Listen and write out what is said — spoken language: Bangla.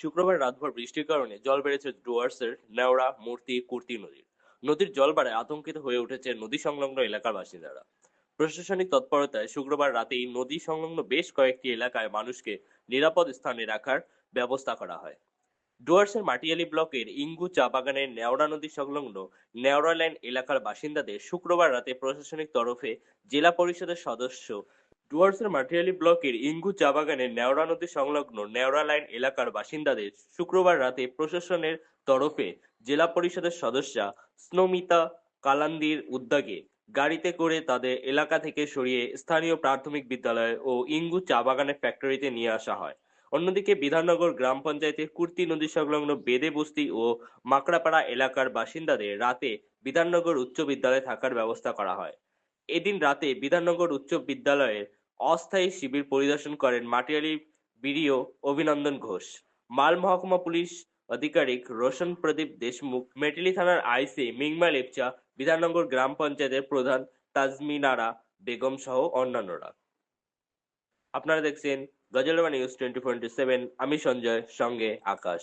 শুক্রবার রাতভর বৃষ্টির কারণে জল বেড়েছে ডুয়ার্সের নেওড়া মূর্তি, কুর্তি নদীর। নদীর জল বাড়ায় আতঙ্কিত হয়ে উঠেছে নদী সংলগ্ন এলাকার বাসিন্দারা প্রশাসনিক তৎপরতায় শুক্রবার রাতেই নদী সংলগ্ন বেশ কয়েকটি এলাকায় মানুষকে নিরাপদ স্থানে রাখার ব্যবস্থা করা হয়। ডুয়ার্সের মাটিয়ালি ব্লকের ইঙ্গু চা বাগানের নেওড়া নদী সংলগ্ন নেওড়া লাইন এলাকার বাসিন্দাদের শুক্রবার রাতে প্রশাসনিক তরফে জেলা পরিষদের সদস্য ডুয়ার্সের মাটিয়ালি ব্লকের ইঙ্গু চা বাগানের নেওড়া নদী সংলগ্ন নেওড়া লাইন এলাকার বাসিন্দাদের শুক্রবার রাতে প্রশাসনের তরফে জেলা পরিষদের সদস্যা স্নোমিতা কালান্দির উদ্যোগে গাড়িতে করে তাদের এলাকা থেকে সরিয়ে স্থানীয় প্রাথমিক বিদ্যালয় ও ইঙ্গু চা বাগানের ফ্যাক্টরিতে নিয়ে আসা হয়। অন্যদিকে বিধাননগর গ্রাম পঞ্চায়েতের কুর্তি নদী সংলগ্ন বেদে বস্তি ও মাকড়াপাড়া এলাকার বাসিন্দাদের রাতে বিধাননগর উচ্চ বিদ্যালয়ে থাকার ব্যবস্থা করা হয়। এদিন রাতে বিধাননগর উচ্চ বিদ্যালয়ের অস্থায়ী শিবির পরিদর্শন করেন মাটিয়ালি বিডিও অভিনন্দন ঘোষ। মাল মহকুমা পুলিশ আধিকারিক রোশন প্রদীপ দেশমুখ, মেটেলি থানার আইসি মিংমা লেপচা, বিধাননগর গ্রাম পঞ্চায়েতের প্রধান তাজমিনারা বেগম সহ অন্যান্যরা। আপনারা দেখছেন গজলবা নিউজ টোয়েন্টি ফোর সেভেন আমি সঞ্জয় সঙ্গে আকাশ।